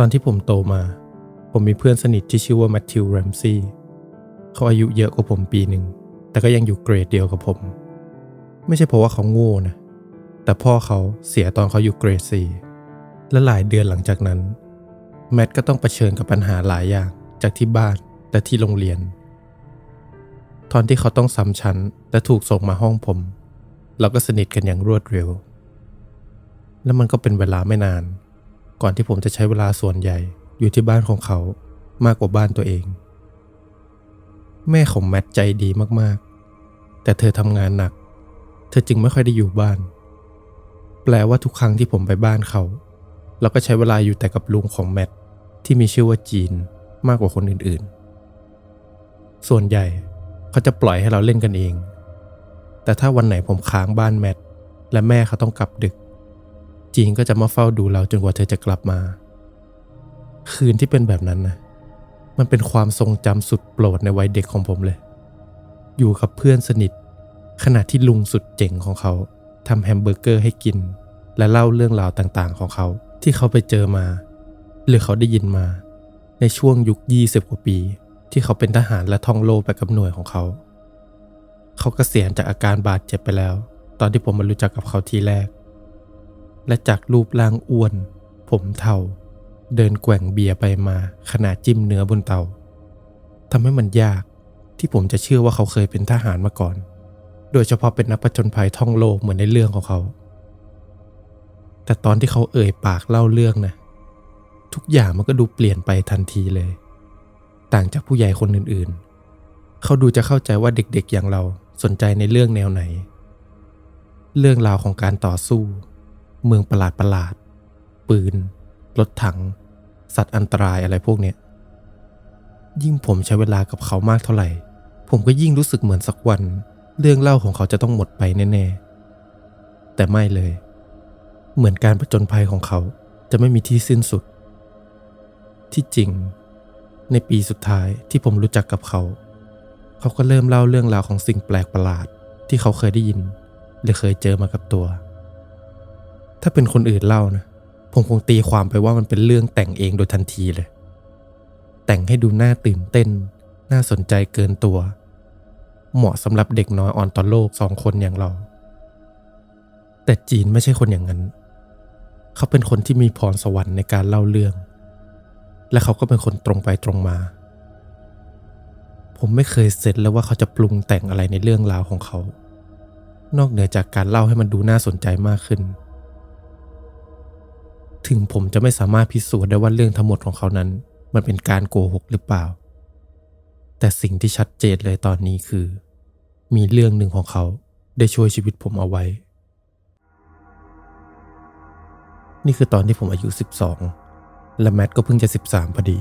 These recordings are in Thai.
ตอนที่ผมโตมา ผมมีเพื่อนสนิทที่ชื่อว่าแมทธิวแรมซี่เขาอายุเยอะกว่าผมปีหนึ่ง แต่ก็ยังอยู่เกรดเดียวกับผม ไม่ใช่เพราะว่าเขาโง่นะ แต่พ่อเขาเสียตอนเขาอยู่เกรดสี่และหลายเดือนหลังจากนั้น แมทก็ต้องเผชิญกับปัญหาหลายอย่างจากที่บ้านและที่โรงเรียน ตอนที่เขาต้องซ้ำชั้นและถูกส่งมาห้องผม เราก็สนิทกันอย่างรวดเร็ว และมันก็เป็นเวลาไม่นาน ก่อนที่ผมจะใช้เวลาส่วนใหญ่อยู่ที่บ้านของเขามากกว่าบ้านตัวเอง แม่ของแมทใจดีมากๆ แต่เธอทำงานหนัก เธอจึงไม่ค่อยได้อยู่บ้าน แปลว่าทุกครั้งที่ผมไปบ้านเขา เราก็ใช้เวลาอยู่แต่กับลุงของแมทที่มีชื่อว่าจีนมากกว่าคนอื่นๆ ส่วนใหญ่เขาจะปล่อยให้เราเล่นกันเอง แต่ถ้าวันไหนผมค้างบ้านแมทและแม่เขาต้องกลับดึก จีนก็จะมาเฝ้าดูเราจนกว่าเธอจะกลับมา คืนที่เป็นแบบนั้นนะมันเป็นความทรงจำสุดโปรดในวัยเด็กของผมเลย อยู่กับเพื่อนสนิท ขณะที่ลุงสุดเจ๋งของเขาทำแฮมเบอร์เกอร์ให้กิน และเล่าเรื่องราวต่างๆ ของเขาที่เขาไปเจอมา หรือเขาได้ยินมา ในช่วงยุค 20 กว่าปี ที่เขาเป็นทหารและท่องโลกไปกับหน่วยของเขา เขากเกษียณจากอาการบาดเจ็บไปแล้ว ตอนที่ผมมารู้จักกับเขาทีแรก และจากรูปร่างอ้วน ผมเทาเดินแกว่งเบียร์ไปมาขณะจิ้มเนื้อบนเตาทำให้มันยากที่ผมจะเชื่อว่าเขาเคยเป็นทหารมาก่อน โดยเฉพาะเป็นนักผจญภัยท่องโลกเหมือนในเรื่องของเขา แต่ตอนที่เขาเอ่ยปากเล่าเรื่องนะทุกอย่างมันก็ดูเปลี่ยนไปทันทีเลย ต่างจากผู้ใหญ่คนอื่นๆ เขาดูจะเข้าใจว่าเด็กๆอย่างเราสนใจในเรื่องแนวไหน เรื่องราวของการต่อสู้ เมืองประหลาดประหลาด ปืน รถถัง สัตว์อันตรายอะไรพวกเนี้ย ยิ่งผมใช้เวลากับเขามากเท่าไหร่ ผมก็ยิ่งรู้สึกเหมือนสักวัน เรื่องเล่าของเขาจะต้องหมดไปแน่ๆ แต่ไม่เลย เหมือนการผจญภัยของเขาจะไม่มีที่สิ้นสุด ที่จริง ในปีสุดท้ายที่ผมรู้จักกับเขา เขาก็เริ่มเล่าเรื่องราวของสิ่งแปลกประหลาดที่เขาเคยได้ยิน หรือเคยเจอมากับตัว ถ้าเป็นคนอื่นเล่านะ ผมคงตีความไปว่ามันเป็นเรื่องแต่งเองโดยทันทีเลย แต่งให้ดูน่าตื่นเต้น น่าสนใจเกินตัว เหมาะสำหรับเด็กน้อยอ่อนต่อโลกสองคนอย่างเรา แต่จีนไม่ใช่คนอย่างนั้น เขาเป็นคนที่มีพรสวรรค์ในการเล่าเรื่อง และเขาก็เป็นคนตรงไปตรงมา ผมไม่เคยเสร็จแล้วว่าเขาจะปรุงแต่งอะไรในเรื่องราวของเขา นอกเหนือจากการเล่าให้มันดูน่าสนใจมากขึ้น ถึงผมจะไม่สามารถพิสูจน์ได้ว่าเรื่องทั้งหมดของเขานั้น มันเป็นการโกหกหรือเปล่า แต่สิ่งที่ชัดเจนเลยตอนนี้คือ มีเรื่องหนึ่งของเขาได้ช่วยชีวิตผมเอาไว้ นี่คือตอนที่ผมอายุ 12 และแมทก็เพิ่งจะ 13 พอดี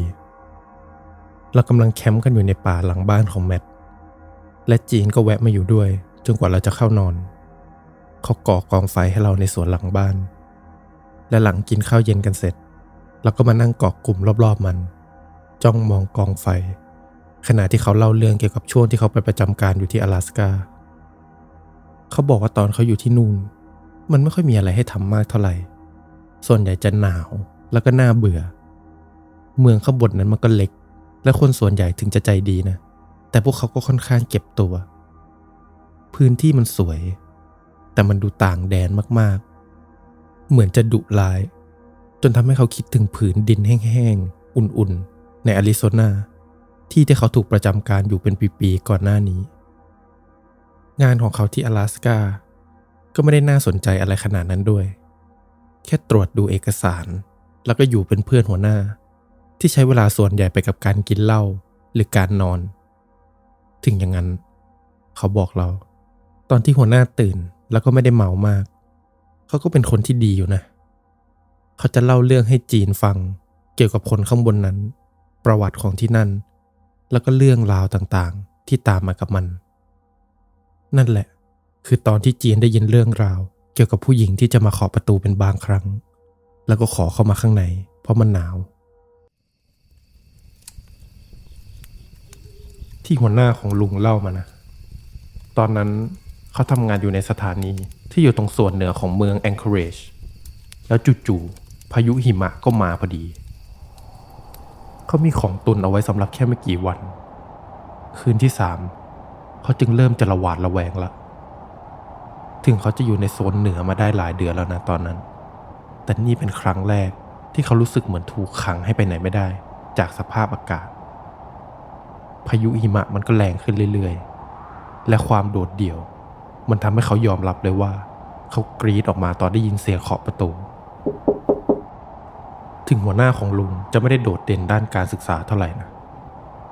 เรากำลังแคมป์กันอยู่ในป่าหลังบ้านของแมท และจีนก็แวะมาอยู่ด้วย จนกว่าเราจะเข้านอน เขาก่อกองไฟให้เราในสวนหลังบ้าน และหลังกินข้าวเย็นกันเสร็จเราก็มานั่งเกาะกลุ่มรอบๆมัน จ้องมองกองไฟ ขณะที่เขาเล่าเรื่องเกี่ยวกับช่วงที่เขาไปประจำการอยู่ที่阿拉สกาเขาบอกว่าตอนเขาอยู่ที่นู่นมันไม่ค่อยมีอะไรให้ทำมากเท่าไหร่ ส่วนใหญ่จะหนาวแล้วก็น่าเบื่อ เมืองข้างบนนั้นมันก็เล็ก และคนส่วนใหญ่ถึงจะใจดีนะ แต่พวกเขาก็ค่อนข้างเก็บตัว พื้นที่มันสวย แต่มันดูต่างแดนมากๆ เหมือนจะดุร้าย จนทำให้เขาคิดถึงผืนดินแห้งๆ อุ่นๆ ในอาริโซนา ที่ที่เขาถูกประจำการอยู่เป็นปีๆ ก่อนหน้านี้ งานของเขาที่阿拉สกาก็ไม่ได้น่าสนใจอะไรขนาดนั้นด้วย แค่ตรวจดูเอกสาร แล้วก็อยู่เป็นเพื่อนหัวหน้า ที่ใช้เวลาส่วนใหญ่ไปกับการกินเหล้าหรือการนอน ถึงอย่างนั้น เขาบอกเรา ตอนที่หัวหน้าตื่นแล้วก็ไม่ได้เมามาก เขาก็เป็นคนที่ดีอยู่นะ เขาจะเล่าเรื่องให้จีนฟัง เกี่ยวกับคนข้างบนนั้น ประวัติของที่นั่น แล้วก็เรื่องราวต่างๆที่ตามมากับมัน นั่นแหละ คือตอนที่จีนได้ยินเรื่องราว เกี่ยวกับผู้หญิงที่จะมาขอประตูเป็นบางครั้ง แล้วก็ขอเข้ามาข้างใน เพราะมันหนาว ที่หัวหน้าของลุงเล่ามานะ ตอนนั้น เขาทำงานอยู่ในสถานีที่อยู่ตรงส่วนเหนือของเมืองแองเคอเรจแล้วจู่ๆพายุหิมะก็มาพอดี เขามีของตุนเอาไว้สำหรับแค่ไม่กี่วัน คืนที่สามเขาจึงเริ่มจะระหวาดระแวงละ ถึงเขาจะอยู่ในโซนเหนือมาได้หลายเดือนแล้วนะตอนนั้น แต่นี่เป็นครั้งแรกที่เขารู้สึกเหมือนถูกขังให้ไปไหนไม่ได้ จากสภาพอากาศ พายุหิมะมันก็แรงขึ้นเรื่อยๆ และความโดดเดี่ยว มันทำให้เขายอมรับเลยว่า เขากรีดออกมาตอนได้ยินเสียงเคาะประตู ถึงหัวหน้าของลุงจะไม่ได้โดดเด่นด้านการศึกษาเท่าไหร่นะ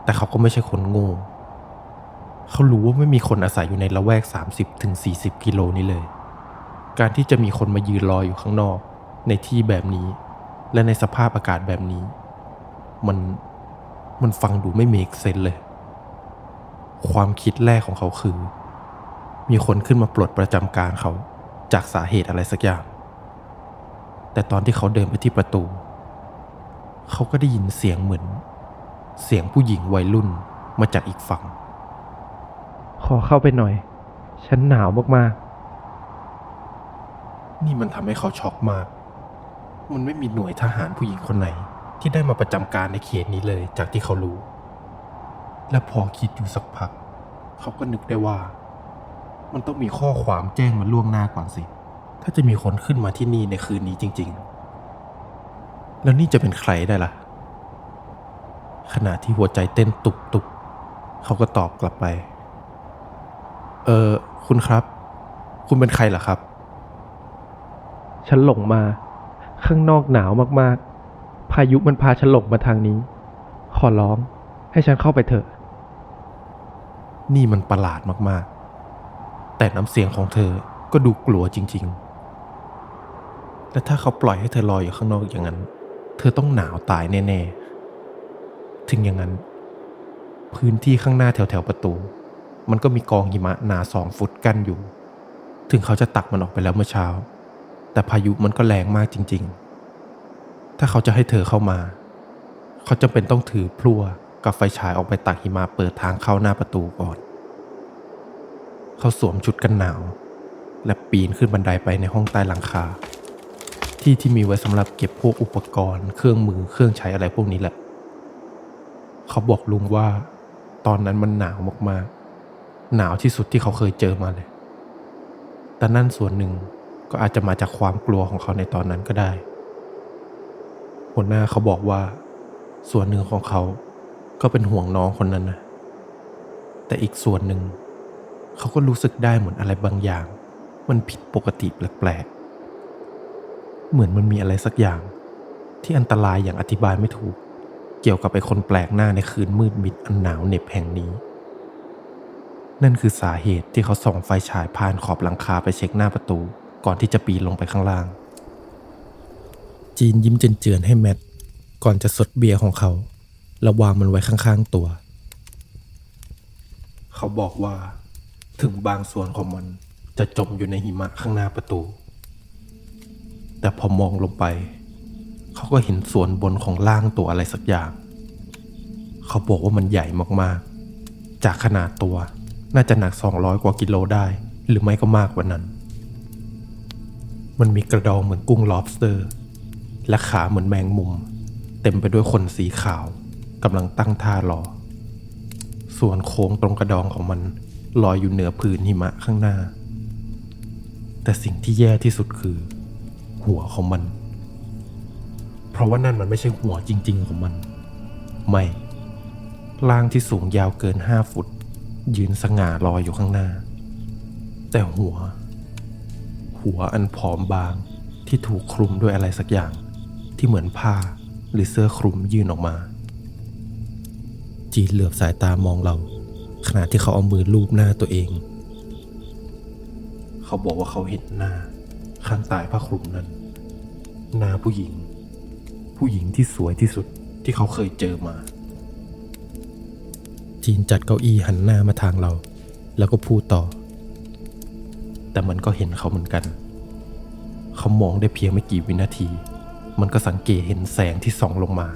แต่เขาก็ไม่ใช่คนโง่ เขารู้ว่าไม่มีคนอาศัยอยู่ในละแวก 30-40ถึง40กิโลนี้เลย การที่จะมีคนมายืนรออยู่ข้างนอก ในที่แบบนี้ และในสภาพอากาศแบบนี้ มันมันฟังดูไม่เมกเซนเลย ความคิดแรกของเขาคือ มีคนขึ้นมาปลดประจำการเขาจากสาเหตุอะไรสักอย่าง แต่ตอนที่เขาเดินไปที่ประตู เขาก็ได้ยินเสียงเหมือน เสียงผู้หญิงวัยรุ่นมาจากอีกฝั่ง ขอเข้าไปหน่อย ฉันหนาวมากๆ นี่มันทำให้เขาช็อกมาก มันไม่มีหน่วยทหารผู้หญิงคนไหน ที่ได้มาประจำการในเขตนี้เลยจากที่เขารู้ และพอคิดอยู่สักพัก เขาก็นึกได้ว่า มันต้องมีข้อความแจ้งมาล่วงหน้าก่อนสิ ถ้าจะมีคนขึ้นมาที่นี่ในคืนนี้จริง ๆ แล้วนี่จะเป็นใครได้ล่ะ ขณะที่หัวใจเต้นตุบๆเขาก็ตอบกลับไป เออคุณครับ คุณเป็นใครล่ะครับ ฉันหลงมา ข้างนอกหนาวมากๆ พายุมันพาฉันหลงมาทางนี้ ขอร้อง ให้ฉันเข้าไปเถอะ นี่มันประหลาดมากๆ แต่น้ำเสียงของเธอก็ดูกลัวจริง ๆ และถ้าเขาปล่อยให้เธอลอยอยู่ข้างนอกอย่างนั้น เธอต้องหนาวตายแน่ๆ ถึงอย่างนั้น พื้นที่ข้างหน้าแถวๆประตู มันก็มีกองหิมะหนาสองฟุตกั้นอยู่ ถึงเขาจะตักมันออกไปแล้วเมื่อเช้า แต่พายุมันก็แรงมากจริง ๆ ถ้าเขาจะให้เธอเข้ามา เขาจำเป็นต้องถือพลั่วกับไฟฉายออกไปตักหิมะเปิดทางเข้าหน้าประตูก่อน เขาสวมชุดกันหนาว และปีนขึ้นบันไดไปในห้องใต้หลังคา ที่ที่มีไว้สำหรับเก็บพวกอุปกรณ์ เครื่องมือเครื่องใช้อะไรพวกนี้แหละ เขาบอกลุงว่า ตอนนั้นมันหนาวมากๆ หนาวที่สุดที่เขาเคยเจอมาเลย แต่นั่นส่วนหนึ่งก็อาจจะมาจากความกลัวของเขาในตอนนั้นก็ได้ หัวหน้าเขาบอกว่า ส่วนหนึ่งของเขาก็เป็นห่วงน้องคนนั้นนะแต่อีกส่วนหนึ่ง เขาก็รู้สึกได้เหมือนอะไรบางอย่าง มันผิดปกติแปลกๆ เหมือนมันมีอะไรสักอย่าง ที่อันตรายอย่างอธิบายไม่ถูก เกี่ยวกับไอ้คนแปลกหน้าในคืนมืดมิดอันหนาวเหน็บแห่งนี้ นั่นคือสาเหตุที่เขาส่องไฟฉายผ่านขอบหลังคาไปเช็คหน้าประตู ก่อนที่จะปีนลงไปข้างล่าง จีนยิ้มเจือนๆให้แมทก่อนจะสดเบียร์ของเขาแล้ววางมันไว้ข้างๆตัว เขาบอกว่า ถึงบางส่วนของมันจะจมอยู่ในหิมะข้างหน้าประตู แต่พอมองลงไป เขาก็เห็นส่วนบนของร่างตัวอะไรสักอย่าง เขาบอกว่ามันใหญ่มากๆ จากขนาดตัวน่าจะหนัก 200 กว่ากิโลได้ หรือไม่ก็มากกว่านั้น มันมีกระดองเหมือนกุ้ง lobster และขาเหมือนแมงมุม เต็มไปด้วยขนสีขาวกำลังตั้งท่ารอ ส่วนโค้งตรงกระดองของมัน ลอยอยู่เหนือพื้นหิมะข้างหน้า แต่สิ่งที่แย่ที่สุดคือ หัวของมัน เพราะว่านั่นมันไม่ใช่หัวจริง ๆ ของมัน ไม่ร่างที่สูงยาวเกินห้าฟุต ยืนสง่าลอยอยู่ข้างหน้า แต่หัว หัวอันผอมบางที่ถูกคลุมด้วยอะไรสักอย่างที่เหมือนผ้าหรือเสื้อคลุมยื่นออกมา จีนเหลือบสายตามองเรา ขณะที่เขาเอามือลูบหน้าตัวเอง เขาบอกว่าเขาเห็นหน้า ข้างใต้ผ้าคลุมนั้น หน้าผู้หญิง ผู้หญิงที่สวยที่สุดที่เขาเคยเจอมา จีนจัดเก้าอี้หันหน้ามาทางเรา แล้วก็พูดต่อ แต่มันก็เห็นเขาเหมือนกัน เขามองได้เพียงไม่กี่วินาที มันก็สังเกตเห็นแสงที่ส่องลงมา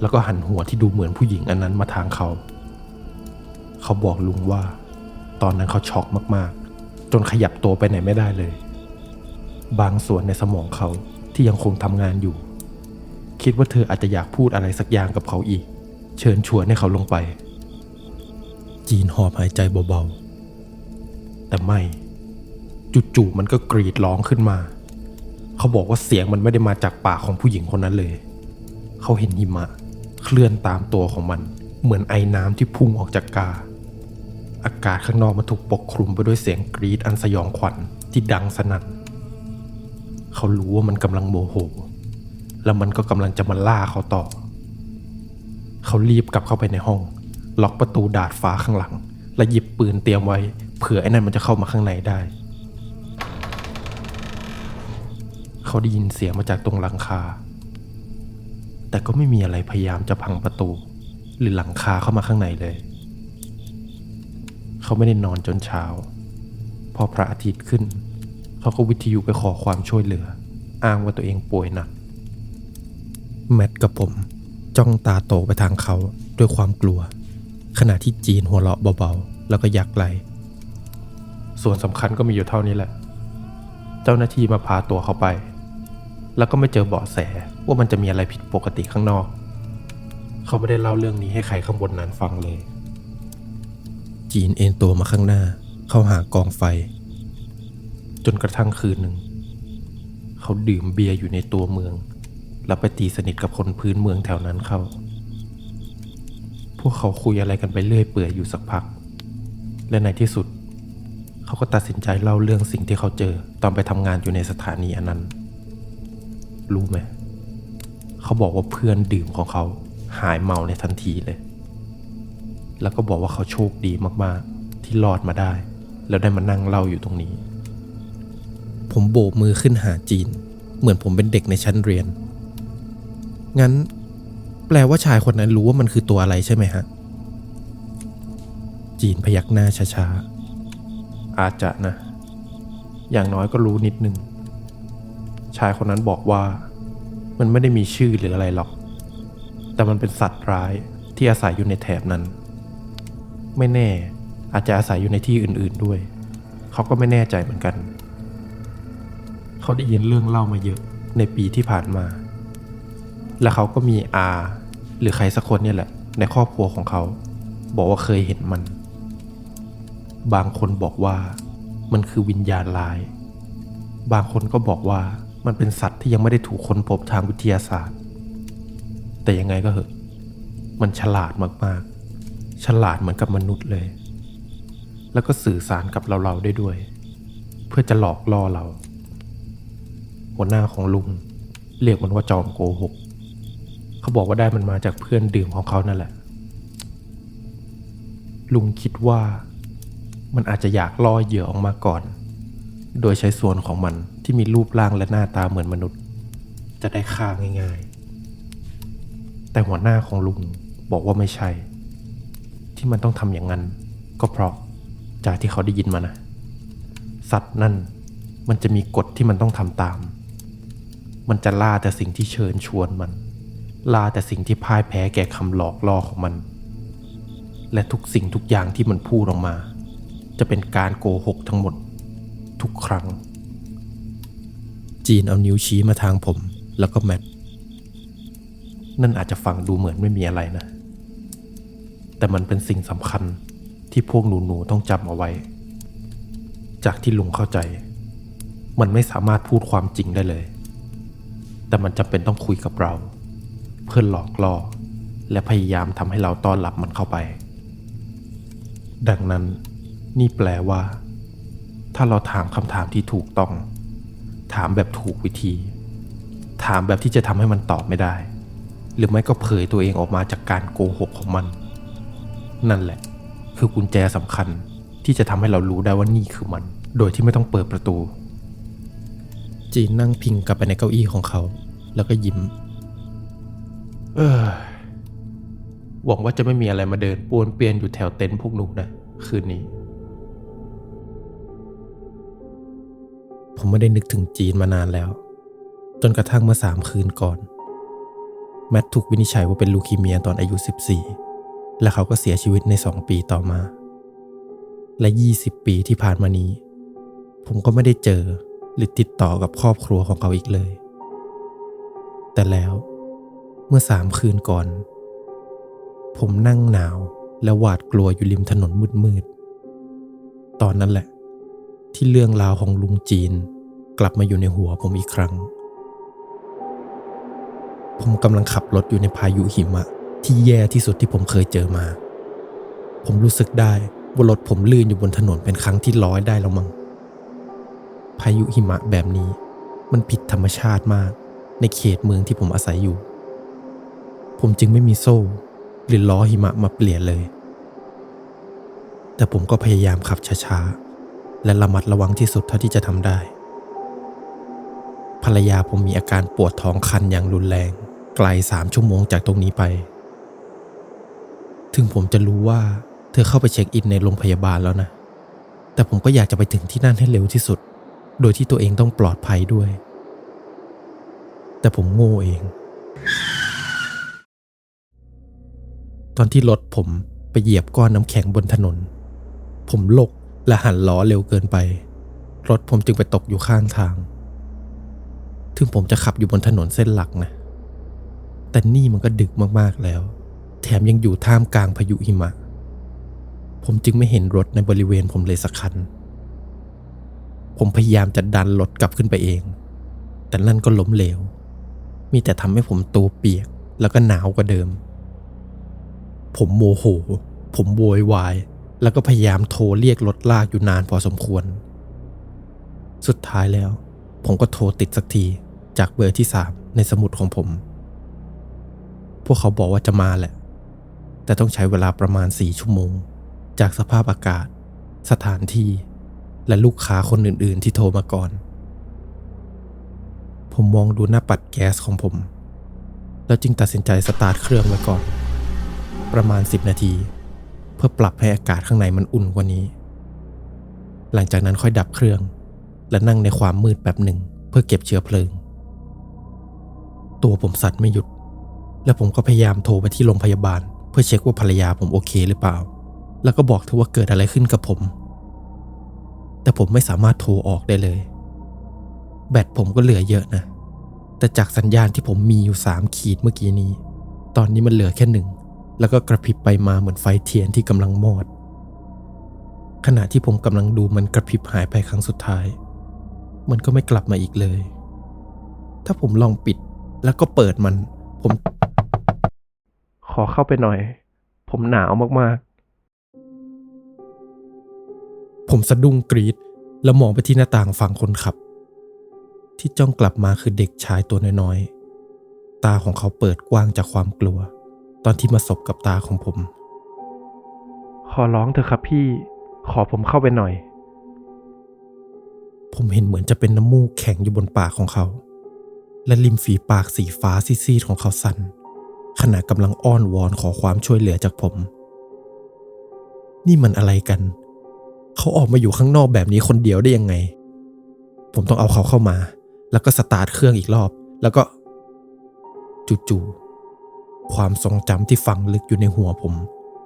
แล้วก็หันหัวที่ดูเหมือนผู้หญิงอันนั้นมาทางเขา เขาบอกลุงว่า ตอนนั้นเขาช็อกมากๆ จนขยับตัวไปไหนไม่ได้เลย บางส่วนในสมองเขาที่ยังคงทำงานอยู่ คิดว่าเธออาจจะอยากพูดอะไรสักอย่างกับเขาอีก เชิญชวนให้เขาลงไป จีนหอบหายใจเบาๆ แต่ไม่จู่ๆมันก็กรีดร้องขึ้นมา เขาบอกว่าเสียงมันไม่ได้มาจากปากของผู้หญิงคนนั้นเลย เขาเห็นหิมะ เคลื่อนตามตัวของมัน เหมือนไอ้น้ำที่พุ่งออกจากกา อากาศข้างนอกมันถูกปกคลุมไปด้วยเสียงกรีดอันสยองขวัญที่ดังสนั่น เขารู้ว่ามันกำลังโมโห แล้วมันก็กำลังจะมาล่าเขาต่อ เขารีบกลับเข้าไปในห้อง ล็อกประตูดาดฟ้าข้างหลัง และหยิบปืนเตรียมไว้ เผื่อไอ้นั่นมันจะเข้ามาข้างในได้ เขาได้ยินเสียงมาจากตรงหลังคา แต่ก็ไม่มีอะไรพยายามจะพังประตู หรือหลังคาเข้ามาข้างในเลย เขาไม่ได้นอนจนเช้า พอพระอาทิตย์ขึ้น เขาก็วิทยุไปขอความช่วยเหลือ อ้างว่าตัวเองป่วยหนัก แมทกับผม จ้องตาโตไปทางเขาด้วยความกลัว ขณะที่จีนหัวเราะเบาๆ แล้วก็ยักไหล ส่วนสำคัญก็มีอยู่เท่านี้แหละ เจ้าหน้าที่มาพาตัวเขาไป แล้วก็ไม่เจอเบาะแสว่ามันจะมีอะไรผิดปกติข้างนอก เขาไม่ได้เล่าเรื่องนี้ให้ใครข้างบนนั้นฟังเลย จีนเอ็นตัวมาข้างหน้า เข้าหากองไฟ จนกระทั่งคืนหนึ่ง เขาดื่มเบียร์อยู่ในตัวเมือง แล้วไปตีสนิทกับคนพื้นเมืองแถวนั้นเข้า พวกเขาคุยอะไรกันไปเรื่อยเปื่อยอยู่สักพัก และในที่สุด เขาก็ตัดสินใจเล่าเรื่องสิ่งที่เขาเจอตอนไปทำงานอยู่ในสถานีอันนั้น รู้ไหม เขาบอกว่าเพื่อนดื่มของเขาหายเมาในทันทีเลย แล้วก็บอกว่าเขาโชคดีมากๆ ที่รอดมาได้ แล้วได้มานั่งเล่าอยู่ตรงนี้ ผมโบกมือขึ้นหาจีน เหมือนผมเป็นเด็กในชั้นเรียน งั้น แปลว่าชายคนนั้นรู้ว่ามันคือตัวอะไรใช่ไหมฮะ จีนพยักหน้าช้าๆ อาจจะนะ อย่างน้อยก็รู้นิดนึง ชายคนนั้นบอกว่า มันไม่ได้มีชื่อหรืออะไรหรอก แต่มันเป็นสัตว์ร้ายที่อาศัยอยู่ในแถบนั้น ไม่แน่อาจจะอาศัยอยู่ในที่อื่นๆด้วย เขาก็ไม่แน่ใจเหมือนกัน เขาได้ยินเรื่องเล่ามาเยอะในปีที่ผ่านมา และเขาก็มีอาหรือใครสักคนเนี่ยแหละ ในครอบครัวของเขา บอกว่าเคยเห็นมัน บางคนบอกว่ามันคือวิญญาณร้าย บางคนก็บอกว่ามันเป็นสัตว์ที่ยังไม่ได้ถูกค้นพบทางวิทยาศาสตร์ แต่ยังไงก็เหอะ มันฉลาดมากๆ ฉลาดเหมือนกับมนุษย์เลย แล้วก็สื่อสารกับเราๆได้ด้วย เพื่อจะหลอกล่อเรา หัวหน้าของลุง เรียกมันว่าจอมโกหก เขาบอกว่าได้มันมาจากเพื่อนดื่มของเขานั่นแหละ ลุงคิดว่ามันอาจจะอยากล่อเหยื่อออกมาก่อน โดยใช้ส่วนของมันที่มีรูปร่างและหน้าตาเหมือนมนุษย์ จะได้ฆ่าง่าย ๆ แต่หัวหน้าของลุงบอกว่าไม่ใช่ ที่มันต้องทำอย่างนั้น ก็เพราะจากที่เขาได้ยินมานะ สัตว์นั่นมันจะมีกฎที่มันต้องทำตาม มันจะล่าแต่สิ่งที่เชิญชวนมัน ล่าแต่สิ่งที่พ่ายแพ้แก่คำหลอกล่อของมัน และทุกสิ่งทุกอย่างที่มันพูดออกมา จะเป็นการโกหกทั้งหมด ทุกครั้ง จีนเอานิ้วชี้มาทางผม แล้วก็แมทนั่นอาจจะฟังดูเหมือนไม่มีอะไรนะ แต่มันเป็นสิ่งสำคัญที่พวกหนูๆต้องจำเอาไว้ จากที่ลุงเข้าใจ มันไม่สามารถพูดความจริงได้เลย แต่มันจำเป็นต้องคุยกับเรา เพื่อหลอกล่อ และพยายามทำให้เราต้อนรับมันเข้าไป ดังนั้นนี่แปลว่า ถ้าเราถามคำถามที่ถูกต้อง ถามแบบถูกวิธี ถามแบบที่จะทำให้มันตอบไม่ได้ หรือไม่ก็เผยตัวเองออกมาจากการโกหกของมัน นั่นแหละ คือกุญแจสำคัญที่จะทำให้เรารู้ได้ว่านี่คือมัน โดยที่ไม่ต้องเปิดประตู จีนนั่งพิงกลับไปในเก้าอี้ของเขา แล้วก็ยิ้ม เออหวังว่าจะไม่มีอะไรมาเดินปวนเปียนอยู่แถวเต็นท์พวกหนูนะ คืนนี้ ผมไม่ได้นึกถึงจีนมานานแล้ว จนกระทั่งเมื่อสามคืนก่อน แมทถูกวินิจฉัยว่าเป็นลูคีเมียตอนอายุ 14 และเขาก็เสียชีวิตในสองปีต่อมา และ 20 ปีที่ผ่านมานี้ ผมก็ไม่ได้เจอหรือติดต่อกับครอบครัวของเขาอีกเลย แต่แล้วเมื่อสามคืนก่อน ผมนั่งหนาวและหวาดกลัวอยู่ริมถนนมืดๆ ตอนนั้นแหละ ที่เรื่องราวของลุงจีนกลับมาอยู่ในหัวผมอีกครั้ง ผมกำลังขับรถอยู่ในพายุหิมะ ที่แย่ที่สุดที่ผมเคยเจอมา ผมรู้สึกได้ว่ารถผมลื่นอยู่บนถนนเป็นครั้งที่ร้อยได้แล้วมั้งพายุหิมะแบบนี้ มันผิดธรรมชาติมากในเขตเมืองที่ผมอาศัยอยู่ ผมจึงไม่มีโซ่ หรือล้อหิมะมาเปลี่ยนเลย แต่ผมก็พยายามขับช้าๆ และระมัดระวังที่สุดเท่าที่จะทำได้ ภรรยาผมมีอาการปวดท้องคันอย่างรุนแรง ไกลสามชั่วโมงจากตรงนี้ไป ถึงผมจะรู้ว่าเธอเข้าไปเช็คอินในโรงพยาบาลแล้วนะ แต่ผมก็อยากจะไปถึงที่นั่นให้เร็วที่สุด โดยที่ตัวเองต้องปลอดภัยด้วย แต่ผมโง่เอง ตอนที่รถผมไปเหยียบก้อนน้ำแข็งบนถนน ผมลกและหันล้อเร็วเกินไป รถผมจึงไปตกอยู่ข้างทาง ถึงผมจะขับอยู่บนถนนเส้นหลักนะ แต่นี่มันก็ดึกมากๆแล้ว แถมยังอยู่ท่ามกลางพายุหิมะ ผมจึงไม่เห็นรถในบริเวณผมเลยสักคัน ผมพยายามจะดันรถกลับขึ้นไปเอง แต่นั่นก็ล้มเหลว มีแต่ทำให้ผมตัวเปียกแล้วก็หนาวกว่าเดิม ผมโมโห ผมโวยวาย แล้วก็พยายามโทรเรียกรถลากอยู่นานพอสมควร สุดท้ายแล้ว ผมก็โทรติดสักทีจากเบอร์ที่สามในสมุดของผม พวกเขาบอกว่าจะมาแหละ แต่ต้องใช้เวลาประมาณสี่ชั่วโมง จากสภาพอากาศ สถานที่ และลูกค้าคนอื่นๆ ที่โทรมาก่อน ผมมองดูหน้าปัดแก๊สของผม แล้วจึงตัดสินใจสตาร์ทเครื่องไว้ก่อน ประมาณ 10 นาที เพื่อปรับให้อากาศข้างในมันอุ่นกว่านี้ หลังจากนั้นค่อยดับเครื่อง และนั่งในความมืดแบบหนึ่งเพื่อเก็บเชื้อเพลิง ตัวผมสั่นไม่หยุด และผมก็พยายามโทรไปที่โรงพยาบาล เพื่อเช็คว่าภรรยาผมโอเคหรือเปล่า แล้วก็บอกเธอว่าเกิดอะไรขึ้นกับผม แต่ผมไม่สามารถโทรออกได้เลย แบตผมก็เหลือเยอะนะ แต่จากสัญญาณที่ผมมีอยู่สามขีดเมื่อกี้นี้ ตอนนี้มันเหลือแค่หนึ่ง แล้วก็กระพริบไปมาเหมือนไฟเทียนที่กำลังมอด ขณะที่ผมกำลังดูมันกระพริบหายไปครั้งสุดท้าย มันก็ไม่กลับมาอีกเลย ถ้าผมลองปิดแล้วก็เปิดมัน ผม ขอเข้าไปหน่อย ผมหนาวมากๆ ผมสะดุ้งกรีดแล้วมองไปที่หน้าต่างฝั่งคนขับ ที่จ้องกลับมาคือเด็กชายตัวน้อยๆ ตาของเขาเปิดกว้างจากความกลัว ตอนที่มาสบกับตาของผม ขอร้องเถอะครับพี่ ขอผมเข้าไปหน่อย ผมเห็นเหมือนจะเป็นน้ำมูกแข็งอยู่บนปากของเขา และริมฝีปากสีฟ้าซีดๆของเขาสั่น ขณะกำลังอ้อนวอนขอความช่วยเหลือจากผม นี่มันอะไรกัน เขาออกมาอยู่ข้างนอกแบบนี้คนเดียวได้ยังไง ผมต้องเอาเขาเข้ามา แล้วก็สตาร์ทเครื่องอีกรอบ แล้วก็จู่ๆความทรงจำที่ฝังลึกอยู่ในหัวผม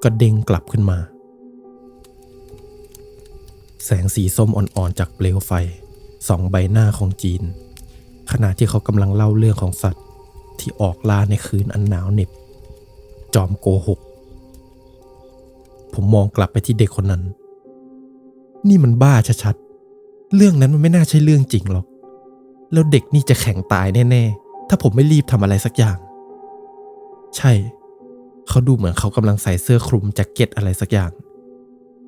ก็เด้งกลับขึ้นมา แสงสีส้มอ่อนๆจากเปลวไฟสองใบหน้าของจีน ขณะที่เขากำลังเล่าเรื่องของสัตว์ ที่ออกล่าในคืนอันหนาวเหน็บ จอมโกหก ผมมองกลับไปที่เด็กคนนั้น นี่มันบ้าชัดๆ เรื่องนั้นมันไม่น่าใช่เรื่องจริงหรอก แล้วเด็กนี่จะแข็งตายแน่ๆ ถ้าผมไม่รีบทำอะไรสักอย่าง ใช่ เขาดูเหมือนเขากำลังใส่เสื้อคลุมแจ็คเก็ตอะไรสักอย่าง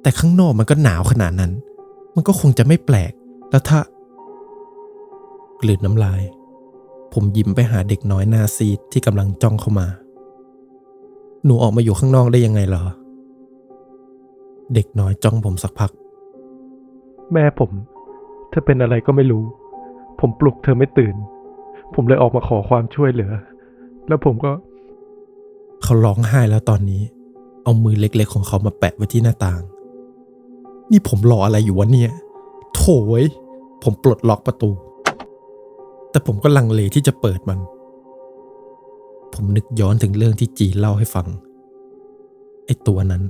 แต่ข้างนอกมันก็หนาวขนาดนั้น มันก็คงจะไม่แปลก แล้วถ้ากลืนน้ำลาย ผมยิ้มไปหาเด็กน้อยหน้าซีดที่กำลังจ้องเข้ามา หนูออกมาอยู่ข้างนอกได้ยังไงเหรอ เด็กน้อยจ้องผมสักพัก แม่ผม เธอเป็นอะไรก็ไม่รู้ ผมปลุกเธอไม่ตื่น ผมเลยออกมาขอความช่วยเหลือ แล้วผมก็ เขาร้องไห้แล้วตอนนี้ เอามือเล็กๆของเขามาแปะไว้ที่หน้าต่าง นี่ผมรออะไรอยู่วะเนี่ย โถ่เว้ยผมปลดล็อกประตู แต่ผมก็ลังเลที่จะเปิดมัน ผมนึกย้อนถึงเรื่องที่จีเล่าให้ฟัง ไอ้ตัวนั้น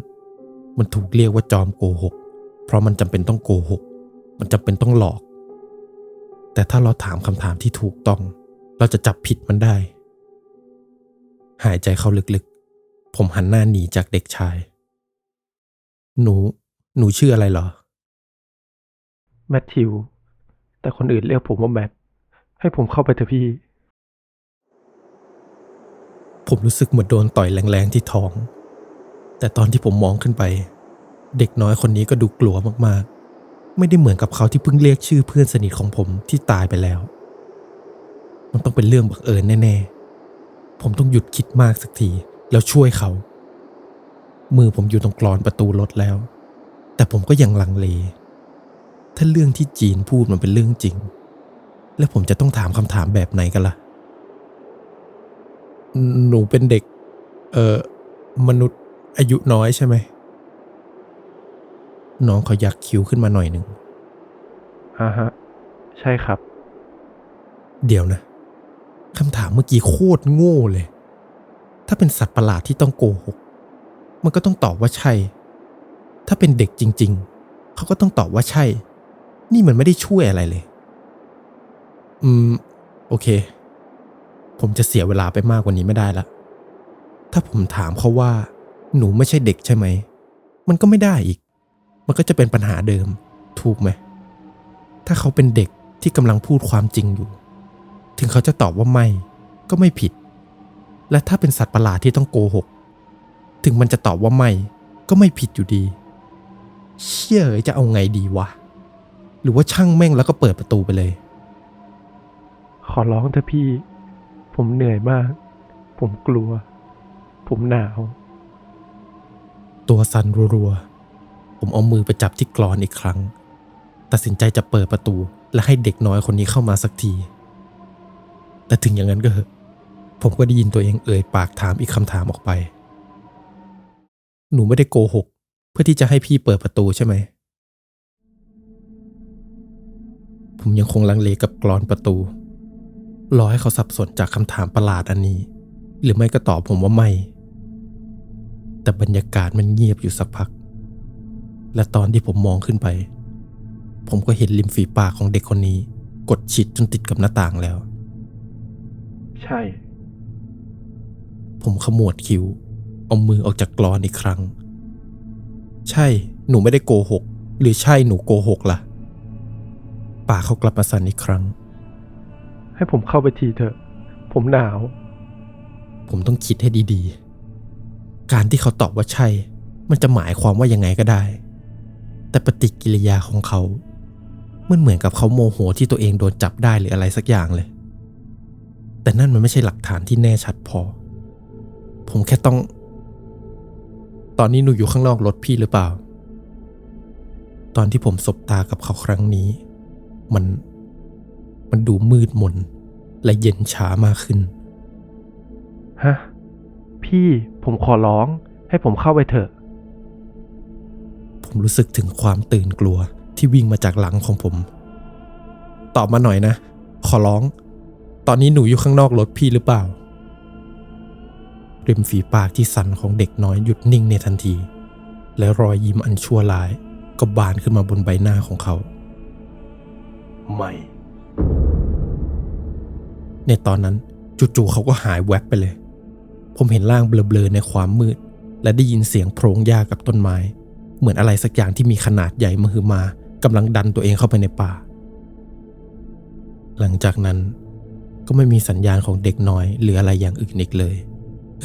มันถูกเรียกว่าจอมโกหก เพราะมันจำเป็นต้องโกหก มันจำเป็นต้องหลอก แต่ถ้าเราถามคำถามที่ถูกต้อง เราจะจับผิดมันได้ หายใจเข้าลึกๆ ผมหันหน้าหนีจากเด็กชาย หนู หนูชื่ออะไรเหรอ แมทธิว แต่คนอื่นเรียกผมว่าแมท ให้ผมเข้าไปเถอะพี่ ผมรู้สึกเหมือนโดนต่อยแรงๆที่ท้อง แต่ตอนที่ผมมองขึ้นไป เด็กน้อยคนนี้ก็ดูกลัวมากๆ ไม่ได้เหมือนกับเขาที่เพิ่งเรียกชื่อเพื่อนสนิทของผมที่ตายไปแล้ว มันต้องเป็นเรื่องบังเอิญแน่ๆ ผมต้องหยุดคิดมากสักที แล้วช่วยเขา มือผมอยู่ตรงกรอนประตูรถแล้ว แต่ผมก็ยังลังเล ถ้าเรื่องที่จีนพูดมันเป็นเรื่องจริง แล้วผมจะต้องถามคำถามแบบไหนกันล่ะ หนูเป็นเด็ก เอ่อ มนุษย์อายุน้อยใช่ไหม น้องเขายักคิ้วขึ้นมาหน่อยหนึ่งอ่าฮะ ใช่ครับ เดี๋ยวนะคำถามเมื่อกี้โคตรโง่เลย ถ้าเป็นสัตว์ประหลาดที่ต้องโกหก มันก็ต้องตอบว่าใช่ ถ้าเป็นเด็กจริง ๆ เขาก็ต้องตอบว่าใช่ นี่มันไม่ได้ช่วยอะไรเลย อืม โอเค ผมจะเสียเวลาไปมากกว่านี้ไม่ได้ละ ถ้าผมถามเขาว่า หนูไม่ใช่เด็กใช่ไหม มันก็ไม่ได้อีก มันก็จะเป็นปัญหาเดิม ถูกไหม ถ้าเขาเป็นเด็กที่กำลังพูดความจริงอยู่ ถึงเขาจะตอบว่าไม่ก็ไม่ผิด และถ้าเป็นสัตว์ประหลาดที่ต้องโกหก ถึงมันจะตอบว่าไม่ก็ไม่ผิดอยู่ดี เชื่อจะเอาไงดีวะ หรือว่าช่างแม่งแล้วก็เปิดประตูไปเลย ขอร้องเถอะพี่ ผมเหนื่อยมาก ผมกลัว ผมหนาว ตัวสั่นรัวๆ ผมเอามือไปจับที่กรอนอีกครั้ง ตัดสินใจจะเปิดประตู และให้เด็กน้อยคนนี้เข้ามาสักที แต่ถึงอย่างนั้นก็เหอะ ผมก็ได้ยินตัวเองเอ่ยปากถามอีกคำถามออกไป หนูไม่ได้โกหก เพื่อที่จะให้พี่เปิดประตูใช่ไหมผมยังคงลังเลกับกรอนประตู รอให้เขาสับสนจากคำถามประหลาดอันนี้ หรือไม่ก็ตอบผมว่าไม่ แต่บรรยากาศมันเงียบอยู่สักพัก และตอนที่ผมมองขึ้นไป ผมก็เห็นริมฝีปากของเด็กคนนี้ กดชิดจนติดกับหน้าต่างแล้ว ใช่ ผมขมวดคิ้วเอามือออกจากกรอนอีกครั้ง ใช่ หนูไม่ได้โกหก หรือใช่หนูโกหกล่ะปากเขากลับมาสั่นอีกครั้ง ให้ผมเข้าไปทีเถอะ ผมหนาว ผมต้องคิดให้ดีๆ การที่เขาตอบว่าใช่ มันจะหมายความว่ายังไงก็ได้ แต่ปฏิกิริยาของเขา มันเหมือนกับเขาโมโหที่ตัวเองโดนจับได้หรืออะไรสักอย่างเลย แต่นั่นมันไม่ใช่หลักฐานที่แน่ชัดพอ ผมแค่ต้อง ตอนนี้หนูอยู่ข้างนอกรถพี่หรือเปล่า ตอนที่ผมสบตากับเขาครั้งนี้ มัน มันดูมืดมน และเย็นช้ามากขึ้น ฮะ พี่ผมขอร้องให้ผมเข้าไปเถอะ ผมรู้สึกถึงความตื่นกลัวที่วิ่งมาจากหลังของผม ตอบมาหน่อยนะ ขอร้อง ตอนนี้หนูอยู่ข้างนอกรถพี่หรือเปล่า ริมฝีปากที่สั่นของเด็กน้อยหยุดนิ่งในทันที และรอยยิ้มอันชั่วร้าย ก็บานขึ้นมาบนใบหน้าของเขา ไม่ ในตอนนั้นจู่ๆเขาก็หายแวบไปเลย ผมเห็นร่างเบลอๆในความมืด และได้ยินเสียงโพรงหญ้ากับต้นไม้ เหมือนอะไรสักอย่างที่มีขนาดใหญ่มหึมากำลังดันตัวเองเข้าไปในป่า หลังจากนั้นก็ไม่มีสัญญาณของเด็กน้อย หรืออะไรอย่างอื่นอีกเลย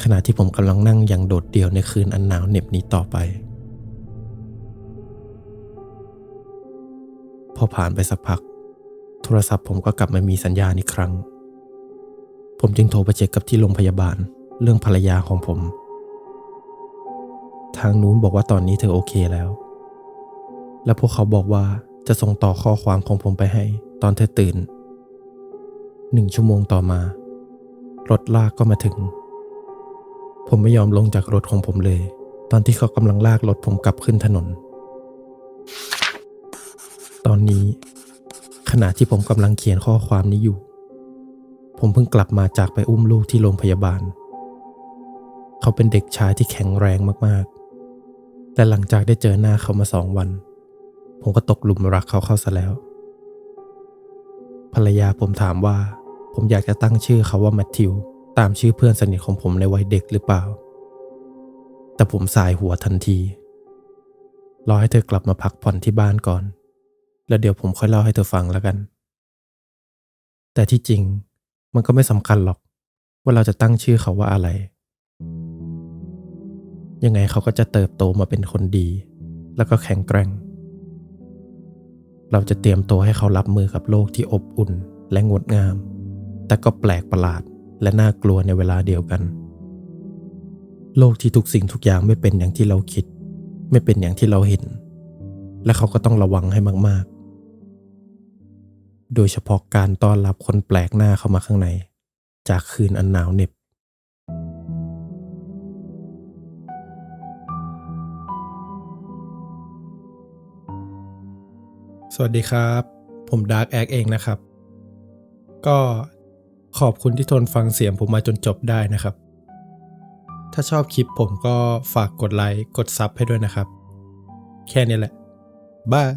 ขณะที่ผมกำลังนั่งอย่างโดดเดี่ยวในคืนอันหนาวเหน็บนี้ต่อไป พอผ่านไปสักพัก โทรศัพท์ผมก็กลับมามีสัญญาณอีกครั้ง ผมจึงโทรไปเช็คกับที่โรงพยาบาลเรื่องภรรยาของผม ทางนู้นบอกว่าตอนนี้เธอโอเคแล้ว และพวกเขาบอกว่าจะส่งต่อข้อความของผมไปให้ ตอนเธอตื่น หนึ่งชั่วโมงต่อมา รถลากก็มาถึง ผมไม่ยอมลงจากรถของผมเลย ตอนที่เขากำลังลากรถผมกลับขึ้นถนน ตอนนี้ ขณะที่ผมกำลังเขียนข้อความนี้อยู่ ผมเพิ่งกลับมาจากไปอุ้มลูกที่โรงพยาบาล เขาเป็นเด็กชายที่แข็งแรงมากๆ แต่หลังจากได้เจอหน้าเขามาสองวัน ผมก็ตกหลุมรักเขาเข้าซะแล้ว ภรรยาผมถามว่า ผมอยากจะตั้งชื่อเขาว่าแมทธิว ตามชื่อเพื่อนสนิทของผมในวัยเด็กหรือเปล่า แต่ผมสายหัวทันทีรอให้เธอกลับมาพักผ่อนที่บ้านก่อน แล้วเดี๋ยวผมค่อยเล่าให้เธอฟังแล้วกัน แต่ที่จริง มันก็ไม่สำคัญหรอก ว่าเราจะตั้งชื่อเขาว่าอะไร ยังไงเขาก็จะเติบโตมาเป็นคนดี แล้วก็แข็งแกร่ง เราจะเตรียมตัวให้เขารับมือกับโลกที่อบอุ่นและงดงาม แต่ก็แปลกประหลาดและน่ากลัวในเวลาเดียวกัน โลกที่ทุกสิ่งทุกอย่างไม่เป็นอย่างที่เราคิด ไม่เป็นอย่างที่เราเห็น และเขาก็ต้องระวังให้มาก โดยเฉพาะการต้อนรับคนแปลกหน้าเข้ามาข้างใน จากคืนอันหนาวเหน็บ สวัสดีครับ ผมดาร์กแอคเองนะครับ ก็ขอบคุณที่ทนฟังเสียงผมมาจนจบได้นะครับ ถ้าชอบคลิปผมก็ฝากกดไลค์ กดซับให้ด้วยนะครับ แค่นี้แหละ บาย